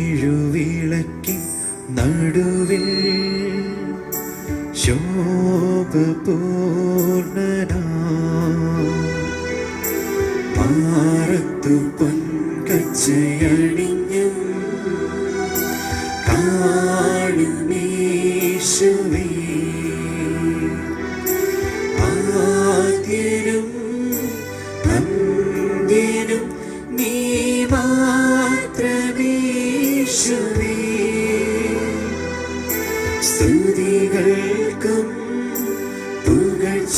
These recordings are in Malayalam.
ഏഴുവിളക്കിൻ നടുവിൽ ശോഭപൂർണനാ മാറത്തു പൊൻകച്ചയണിഞ്ഞും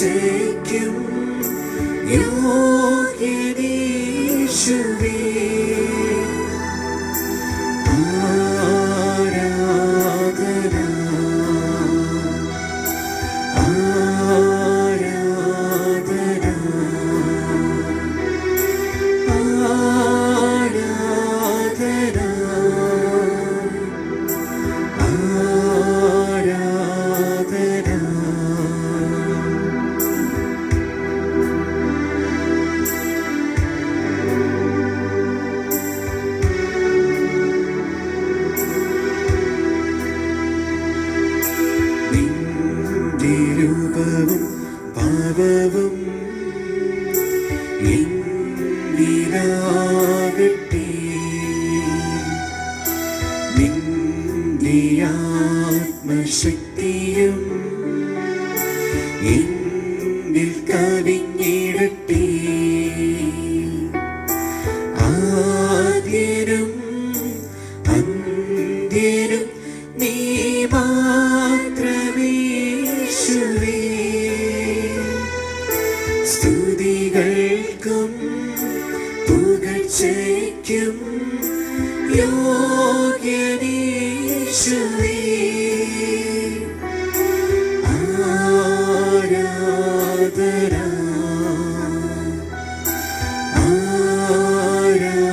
പുകഴ്ചയ്ക്കും നിന്റെ പാപവും നിന്റെ ആത്മശക്തിയും എന്നിൽ ആദ്യനും പുകഴ്ചയ്ക്കും യോഗ്യനീശുവേ ആരാധന. ആരാധന.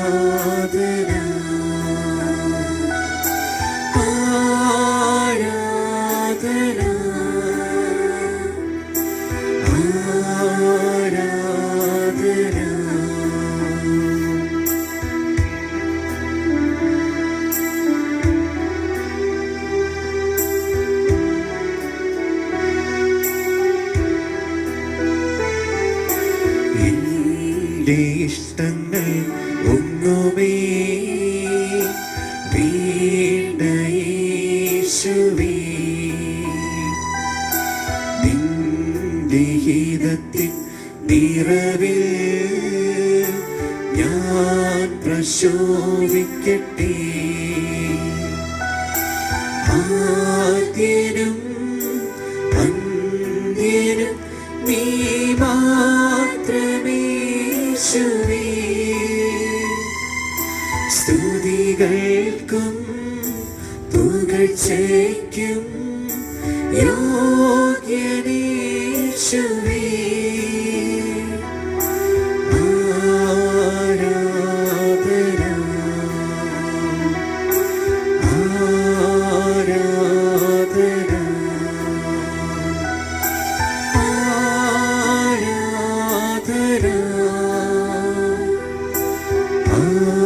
ആരാധന. എന്റെ ഇഷ്ടങ്ങൾ ഒന്നുമേ. വേണ്ട യേശുവേ. നിന്റെ ഹിതത്തിൽ നിറവിൽ ഞാൻ പ്രശോഭിക്കട്ടെ. ആദ്യനും സ്തുതികൾക്കും പുകഴ്ചയ്ക്കും യോഗ്യനീശുവേ Oh.